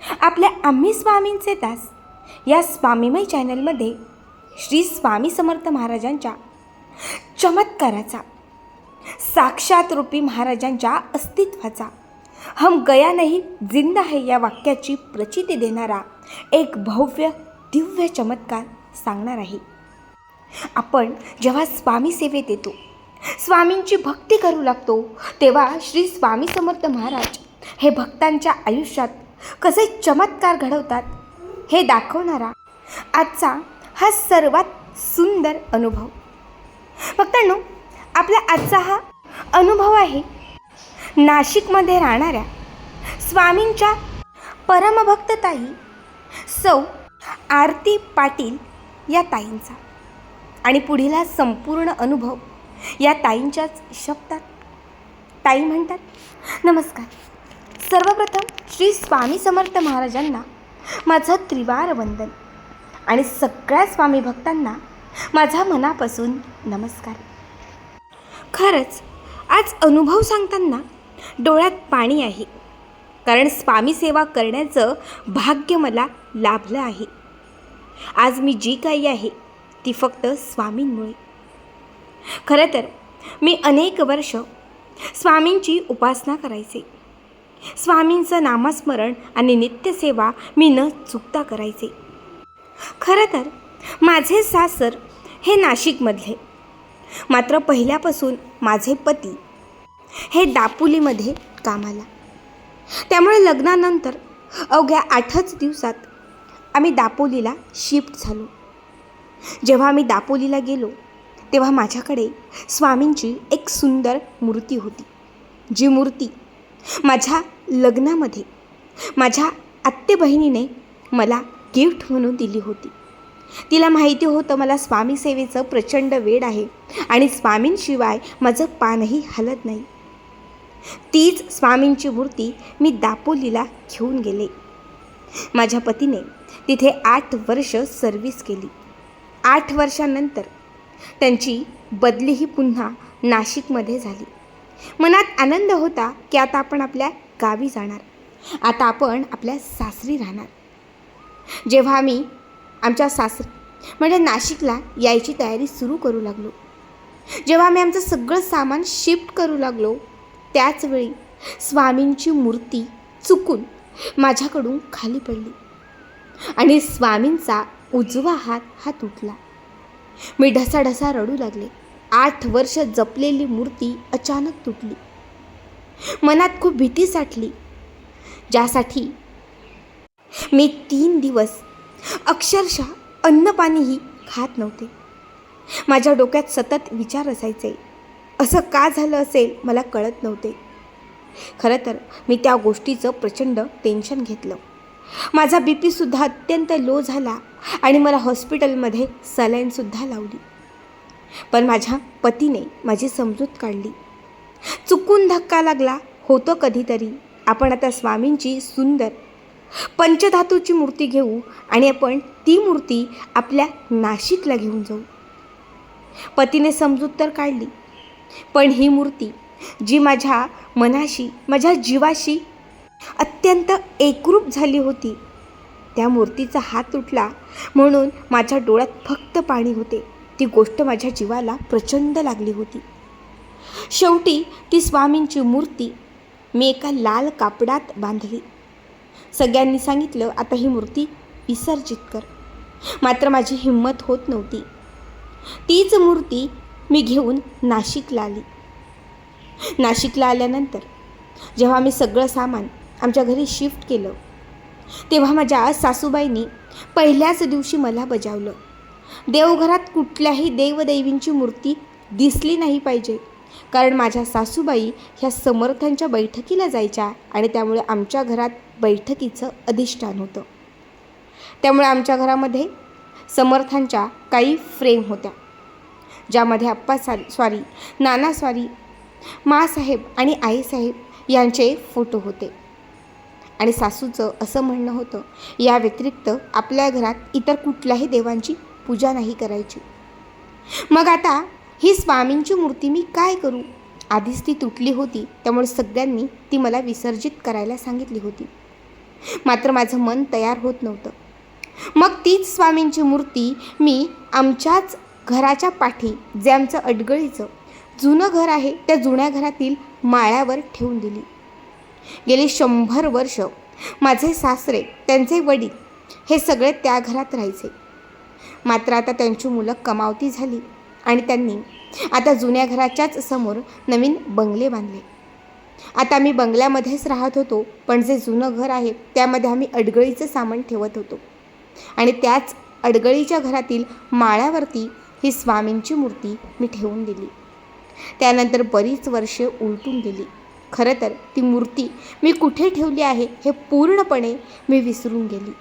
आपल्या आम्ही स्वामींचे दास. या स्वामीमय चॅनलमध्ये श्री स्वामी समर्थ महाराजांच्या चमत्काराचा साक्षात रूपी महाराजांच्या अस्तित्वाचा हम गया नाही जिंदा है या वाक्याची प्रचिती देणारा एक भव्य दिव्य चमत्कार सांगणार आहे. आपण जेव्हा स्वामी सेवेत येतो स्वामींची भक्ती करू लागतो तेव्हा श्री स्वामी समर्थ महाराज हे भक्तांच्या आयुष्यात कसे चमत्कार घडवतात हे दाखवणारा आजचा हा सर्वात सुंदर अनुभव. भक्तांनो आपला आजचा हा अनुभव आहे नाशिकमध्ये राहणाऱ्या स्वामींच्या परमभक्त ताई सौ आरती पाटील या ताईंचा. आणि पुढील हा संपूर्ण अनुभव या ताईंच्याच शब्दात. ताई म्हणतात नमस्कार. सर्वप्रथम श्री स्वामी समर्थ महाराजांना माझं त्रिवार वंदन. आणि सगळ्या स्वामी भक्तांना माझा मनापासून नमस्कार. खरंच आज अनुभव सांगताना डोळ्यात पाणी आहे. कारण स्वामी सेवा करण्याचं भाग्य मला लाभलं आहे. आज मी जी काही आहे ती फक्त स्वामींमुळे. खरं तर मी अनेक वर्ष स्वामींची उपासना करायचे. स्वामींचं नामस्मरण आणि नित्यसेवा मी न चुकता करायचे. खरं तर माझे सासर हे नाशिकमधले. मात्र पहिल्यापासून माझे पती हे दापोलीमध्ये कामाला. त्यामुळे लग्नानंतर अवघ्या आठच दिवसात आम्ही दापोलीला शिफ्ट झालो. जेव्हा आम्ही दापोलीला गेलो तेव्हा माझ्याकडे स्वामींची एक सुंदर मूर्ती होती जी मूर्ती माझ्या लग्नामध्ये माझ्या आत्ते बहिणीने मला गिफ्ट म्हणून दिली होती. तिला माहिती होतं मला स्वामी सेवेचं प्रचंड वेड आहे आणि स्वामींशिवाय माझं पानही हलत नाही. तीच स्वामींची मूर्ती मी दापोलीला घेऊन गेले. माझ्या पतीने तिथे आठ वर्ष सर्व्हिस केली. आठ वर्षानंतर त्यांची बदलीही पुन्हा नाशिकमध्ये झाली. मनात आनंद होता की आता आपण आपल्या गावी जाणार. आता आपण आपल्या सासरी राहणार. जेव्हा आम्ही आमच्या सासरी म्हणजे नाशिकला यायची तयारी सुरू करू लागलो. जेव्हा आम्ही आमचं सगळं सामान शिफ्ट करू लागलो त्याचवेळी स्वामींची मूर्ती चुकून माझ्याकडून खाली पडली आणि स्वामींचा उजवा हात हा तुटला. मी ढसाढसा रडू लागले. आठ वर्ष जपलेली मूर्ती अचानक तुटली. मनात खूप भीती साठली. ज्यासाठी मी तीन दिवस अक्षरशः अन्नपाणीही खात नव्हते. माझ्या डोक्यात सतत विचार असायचे. असं का झालं असेल मला कळत नव्हते. खरं तर मी त्या गोष्टीचं प्रचंड टेन्शन घेतलं. माझा बी पीसुद्धा अत्यंत लो झाला आणि मला हॉस्पिटलमध्ये सलाईनसुद्धा लावली. पण माझ्या पतीने माझी समजूत काढली. चुकून धक्का लागला होतो कधीतरी. आपण आता स्वामींची सुंदर पंचधातूची मूर्ती घेऊ आणि आपण ती मूर्ती आपल्या नाशिकला घेऊन जाऊ. पतीने समजूत तर काढली पण ही मूर्ती जी माझ्या मनाशी माझ्या जीवाशी अत्यंत एकरूप झाली होती त्या मूर्तीचा हात तुटला म्हणून माझ्या डोळ्यात फक्त पाणी होते. ती गोष्ट माझ्या जीवाला प्रचंड लागली होती. शेवटी ती स्वामींची मूर्ती मी एका लाल कापडात बांधली. सगळ्यांनी सांगितलं आता ही मूर्ती विसर्जित कर. मात्र माझी हिंमत होत नव्हती. तीच मूर्ती मी घेऊन नाशिकला आली. नाशिकला आल्यानंतर जेव्हा मी सगळं सामान आमच्या घरी शिफ्ट केलं तेव्हा माझ्या सासूबाईंनी पहिल्याच दिवशी मला बजावलं. देवघरात कुठल्याही देवदैवींची मूर्ती दिसली नाही पाहिजे. कारण माझ्या सासूबाई ह्या समर्थांच्या बैठकीला जायच्या आणि त्यामुळे आमच्या घरात बैठकीचं अधिष्ठान होतं. त्यामुळे आमच्या घरामध्ये समर्थांच्या काही फ्रेम होत्या. ज्यामध्ये आप्पा सा स्वारी नाना स्वारी मासाहेब आणि आईसाहेब यांचे फोटो होते. आणि सासूचं असं म्हणणं होतं या व्यतिरिक्त आपल्या घरात इतर कुठल्याही देवांची पूजा नाही करायची. मग आता ही स्वामींची मूर्ती मी काय करू? आधीच ती तुटली होती त्यामुळे सगळ्यांनी ती मला विसर्जित करायला सांगितली होती. मात्र माझं मन तयार होत नव्हतं. मग तीच स्वामींची मूर्ती मी आमच्याच घराच्या पाठी जे आमचं अडगळीचं जुनं घर आहे त्या जुन्या घरातील माळ्यावर ठेवून दिली. गेली शंभर वर्ष माझे सासरे त्यांचे वडील हे सगळे त्या घरात राहायचे. मात्र आता त्यांची मुलं कमावती झाली आणि त्यांनी आता जुन्या घराच्याच समोर नवीन बंगले बांधले. आता मी बंगल्यामध्येच राहत होतो पण जे जुनं घर आहे त्यामध्ये आम्ही अडगळीचं सामान ठेवत होतो. आणि त्याच अडगळीच्या घरातील माळ्यावरती ही स्वामींची मूर्ती मी ठेवून दिली. त्यानंतर बरीच वर्षे उलटून गेली. खरं तर ती मूर्ती मी कुठे ठेवली आहे हे पूर्णपणे मी विसरून गेली.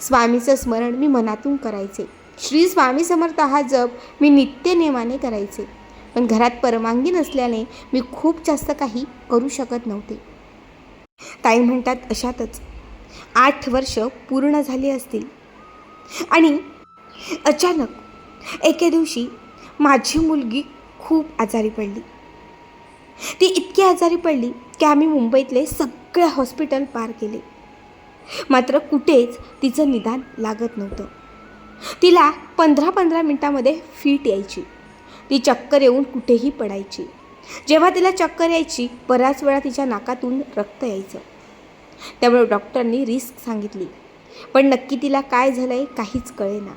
स्वामीचं स्मरण मी मनातून करायचे. श्री स्वामी समर्थ हा जप मी नित्यनेमाने करायचे. पण घरात परवानगी नसल्याने मी खूप जास्त काही करू शकत नव्हते. ताई म्हणतात अशातच आठ वर्ष पूर्ण झाली असतील. आणि अचानक एके दिवशी माझी मुलगी खूप आजारी पडली. ती इतकी आजारी पडली की आम्ही मुंबईतले सगळे हॉस्पिटल पार केले. मात्र कुठेच तिचं निदान लागत नव्हतं. तिला पंधरा पंधरा मिनटामध्ये फीट यायची. ती चक्कर येऊन कुठेही पडायची. जेव्हा तिला चक्कर यायची बऱ्याच वेळा तिच्या नाकातून रक्त यायचं. त्यामुळे डॉक्टरांनी रिस्क सांगितली. पण नक्की तिला काय झालं आहे काहीच कळेना.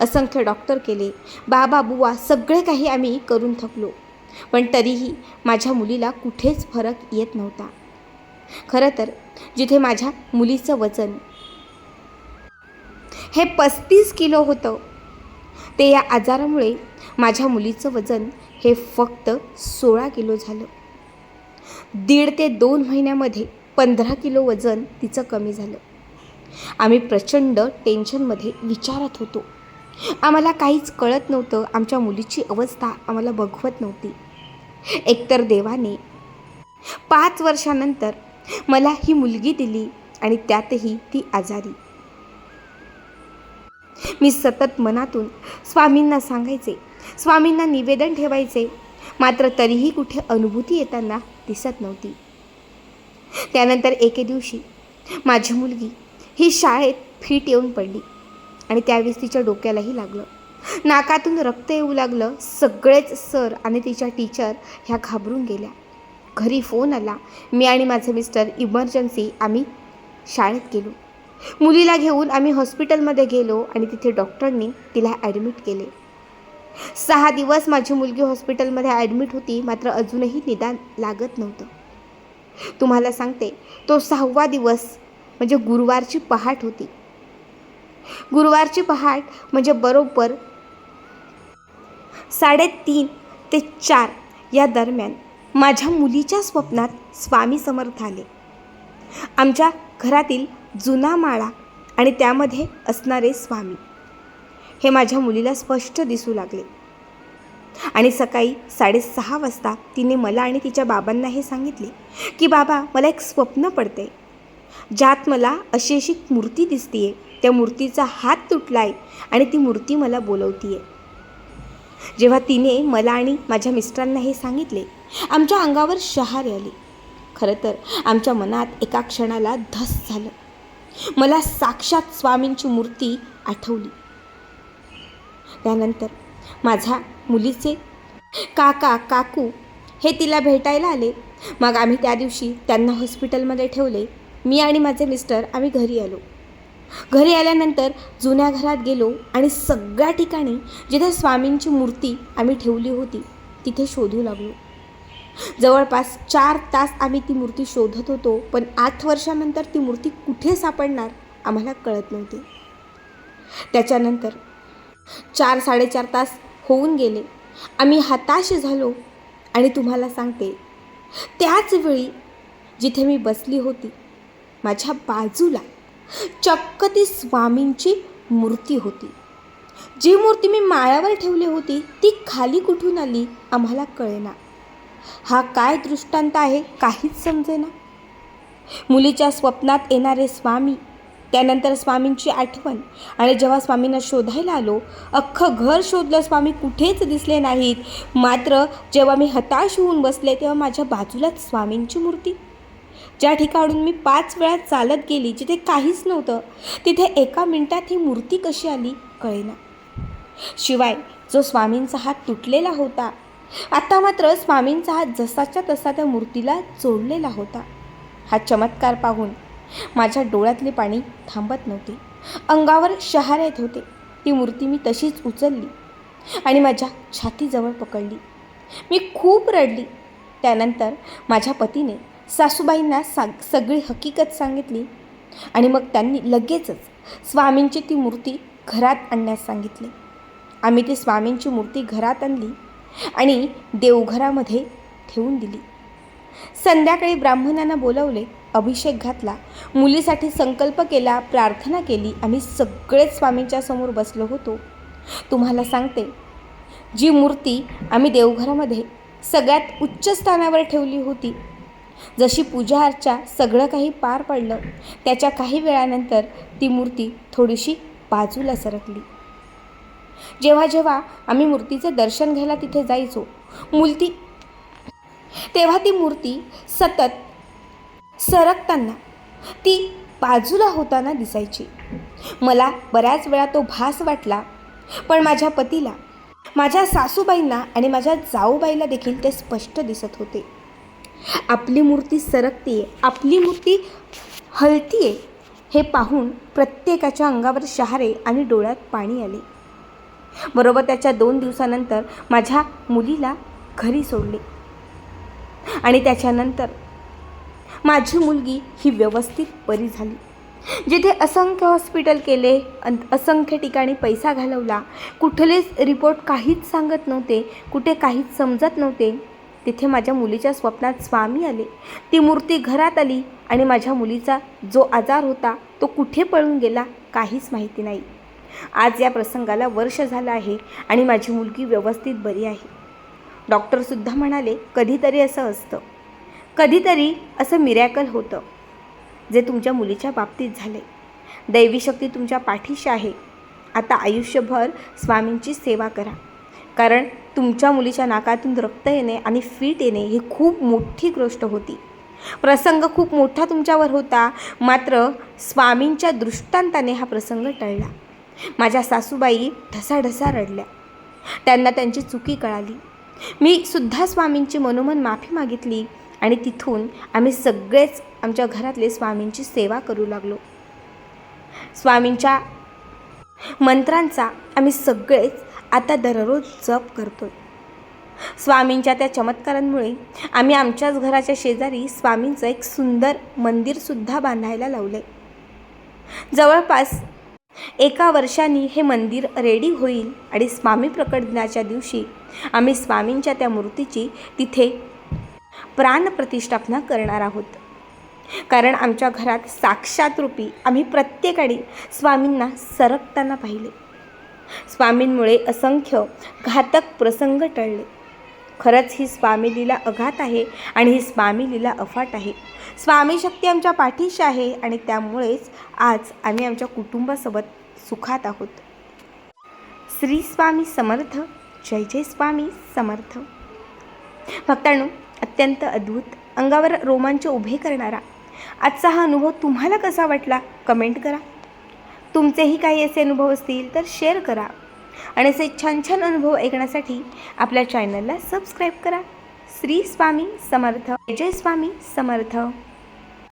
असंख्य डॉक्टर केले. बाबा बुवा सगळे काही आम्ही करून थकलो. पण तरीही माझ्या मुलीला कुठेच फरक येत नव्हता. खरं तर जिथे माझ्या मुलीचं वजन हे पस्तीस किलो होतं ते या आजारामुळे माझ्या मुलीचं वजन हे फक्त सोळा किलो झालं. दीड ते दोन महिन्यामध्ये पंधरा किलो वजन तिचं कमी झालं. आम्ही प्रचंड टेन्शनमध्ये विचारत होतो. आम्हाला काहीच कळत नव्हतं आमच्या मुलीची अवस्था आम्हाला बघवत नव्हती. एकतर देवाने पाच वर्षानंतर मला ही मुलगी दिली आणि त्यातही ती आजारी. मी सतत मनातून स्वामींना सांगायचे स्वामींना निवेदन ठेवायचे मात्र तरीही कुठे अनुभूती येताना दिसत नव्हती. त्यानंतर एके दिवशी माझी मुलगी ही शाळेत फिट येऊन पडली आणि त्यावेळेस तिच्या डोक्यालाही लागलं. नाकातून रक्त येऊ लागलं सगळेच सर आणि तिच्या टीचर ह्या घाबरून गेल्या. घरी फोन आला. मी आणि माझे मिस्टर इमर्जन्सी आम्ही शाळेत गेलो. मुलीला घेऊन आम्ही हॉस्पिटलमध्ये गेलो आणि तिथे डॉक्टरांनी तिला ॲडमिट केले. सहा दिवस माझी मुलगी हॉस्पिटलमध्ये ॲडमिट होती मात्र अजूनही निदान लागत नव्हतं. तुम्हाला सांगते तो सहावा दिवस म्हणजे गुरुवारची पहाट होती. गुरुवारची पहाट म्हणजे बरोबर साडेतीन ते चार या दरम्यान. माझ्या मुलीच्या स्वप्नात स्वामी समर्थ आले. आमच्या घरातील जुना माळा आणि त्यामध्ये असणारे स्वामी. हे माझ्या मुलीला स्पष्ट दिसू लागले. आणि सकाळी साडेसहा वाजता तिने मला आणि तिच्या बाबांना हे सांगितले की बाबा मला एक स्वप्न पडते ज्यात मला अशी अशी मूर्ती दिसतीये. त्या मूर्तीचा हात तुटला आहे आणि ती मूर्ती मला बोलवतीये. जेव्हा तिने मला आणि माझ्या मिस्टरांना हे सांगितले आमच्या अंगावर शहारे आली. खरं तर आमच्या मनात एका क्षणाला धस झालं. मला साक्षात स्वामींची मूर्ती आठवली. त्यानंतर माझ्या मुलीचे काका काकू हे तिला भेटायला आले. मग आम्ही त्या दिवशी त्यांना हॉस्पिटलमध्ये ठेवले. मी आणि माझे मिस्टर आम्ही घरी आलो. घरी आल्यानंतर जुन्या घरात गेलो आणि सगळ्या ठिकाणी जिथे स्वामींची मूर्ती आम्ही ठेवली होती तिथे शोधू लागलो. जवळपास चार तास आम्ही ती मूर्ती शोधत होतो पण आठ वर्षानंतर ती मूर्ती कुठे सापडणार आम्हाला कळत नव्हती. त्याच्यानंतर चार साडेचार तास होऊन गेले. आम्ही हताश झालो आणि तुम्हाला सांगते त्याच वेळी जिथे मी बसली होती माझ्या बाजूला चक्क ती स्वामींची मूर्ती होती. जी मूर्ती मी माळ्यावर ठेवली होती ती खाली कुठून आली आम्हाला कळेना. हा काय दृष्टांत आहे काहीच समजेना. मुलीच्या स्वप्नात येणारे स्वामी त्यानंतर स्वामींची आठवण आणि जेव्हा स्वामींना शोधायला आलो अख्खं घर शोधलं स्वामी कुठेच दिसले नाहीत. मात्र जेव्हा मी हताश होऊन बसले तेव्हा माझ्या बाजूलाच स्वामींची मूर्ती. ज्या ठिकाणून मी पाच वेळा चालत गेली जिथे काहीच नव्हतं तिथे एका मिनिटात ही मूर्ती कशी आली कळेना. शिवाय जो स्वामींचा हात तुटलेला होता आता मात्र स्वामींचा हात जसाच्या तसा त्या मूर्तीला जोडलेला होता. हा चमत्कार पाहून माझ्या डोळ्यातले पाणी थांबत नव्हते. अंगावर शहार येत होते. ती मूर्ती मी तशीच उचलली आणि माझ्या छातीजवळ पकडली. मी खूप रडली. त्यानंतर माझ्या पतीने सासूबाईंना सांग सगळी हकीकत सांगितली आणि मग त्यांनी लगेचच स्वामींची ती मूर्ती घरात आणण्यास सांगितले. आम्ही ती स्वामींची मूर्ती घरात आणली. आणि देवघरामध्ये ठेवून दिली. संध्याकाळी ब्राह्मणांना बोलवले अभिषेक घातला. मुलीसाठी संकल्प केला प्रार्थना केली. आम्ही सगळेच स्वामींच्या समोर बसलो होतो. तुम्हाला सांगते जी मूर्ती आम्ही देवघरामध्ये सगळ्यात उच्च स्थानावर ठेवली होती जशी पूजा अर्चा सगळं काही पार पडलं त्याच्या काही वेळानंतर ती मूर्ती थोडीशी बाजूला सरकली. जेव्हा जेव्हा आम्ही मूर्तीचे दर्शन घ्यायला तिथे जायचो मूर्ती तेव्हा ती मूर्ती सतत सरकताना ती बाजूला होताना दिसायची. मला बऱ्याच वेळा तो भास वाटला पण माझ्या पतीला माझ्या सासूबाईंना आणि माझ्या जाऊबाईला देखील ते स्पष्ट दिसत होते. आपली मूर्ती सरकते आपली मूर्ती हलतीये हे पाहून प्रत्येकाच्या अंगावर शहारे आणि डोळ्यात पाणी आले. बरोबर त्याच्या दोन दिवसानंतर माझ्या मुलीला घरी सोडले. आणि त्याच्यानंतर माझी मुलगी ही व्यवस्थित बरी झाली. जिथे असंख्य हॉस्पिटल केले अन असंख्य ठिकाणी पैसा घालवला कुठलेच रिपोर्ट काहीच सांगत नव्हते कुठे काहीच समजत नव्हते. तिथे माझ्या मुलीच्या स्वप्नात स्वामी आले. ती मूर्ती घरात आली आणि माझ्या मुलीचा जो आजार होता तो कुठे पळून गेला काहीच माहिती नाही. आज या प्रसंगाला वर्ष झालं आहे आणि माझी मुलगी व्यवस्थित बरी आहे. डॉक्टरसुद्धा म्हणाले कधीतरी असं असतं. कधीतरी असं मिरॅकल होतं जे तुमच्या मुलीच्या बाबतीत झाले दैवी शक्ती तुमच्या पाठीशी आहे. आता आयुष्यभर स्वामींची सेवा करा. कारण तुमच्या मुलीच्या नाकातून रक्त येणे आणि फिट येणे ही खूप मोठी गोष्ट होती. प्रसंग खूप मोठा तुमच्यावर होता. मात्र स्वामींच्या दृष्टांताने हा प्रसंग टळला. माझ्या सासूबाई ढसाढसा रडल्या. त्यांना त्यांची चुकी कळाली. मी सुद्धा स्वामींची मनोमन माफी मागितली आणि तिथून आम्ही सगळेच आमच्या घरातले स्वामींची सेवा करू लागलो. स्वामींच्या मंत्रांचा आम्ही सगळेच आता दररोज जप करतो स्वामींच्या त्या चमत्कारांमुळे आम्ही आमच्याच घराच्या शेजारी स्वामींचं एक सुंदर मंदिरसुद्धा बांधायला लावलं जवळपास एका वर्षाने हे मंदिर रेडी होईल आणि स्वामी प्रकट दिनाच्या दिवशी आम्ही स्वामींच्या त्या मूर्तीची तिथे प्राणप्रतिष्ठापना करणार आहोत. कारण आमच्या घरात साक्षात रूपी आम्ही प्रत्येकाने स्वामींना सरकताना पाहिले. स्वामींमुळे असंख्य घातक प्रसंग टळले. खरंच ही स्वामी लीला अघात आहे आणि ही स्वामी लीला अफाट आहे. स्वामी शक्ती आमच्या पाठीशी आहे आणि त्यामुळेच आज आम्ही आमच्या कुटुंबासोबत सुखात आहोत. श्री स्वामी समर्थ जय जय स्वामी समर्थ. भक्तांनो अत्यंत अद्भुत अंगावर रोमांच उभे करणारा आजचा हा अनुभव तुम्हाला कसा वाटला कमेंट करा. तुमचेही काही असे अनुभव असतील तर शेअर करा आणि असे छान छान अनुभव ऐकण्यासाठी आपल्या चॅनलला सबस्क्राईब करा. श्री स्वामी समर्थ जय स्वामी समर्थ.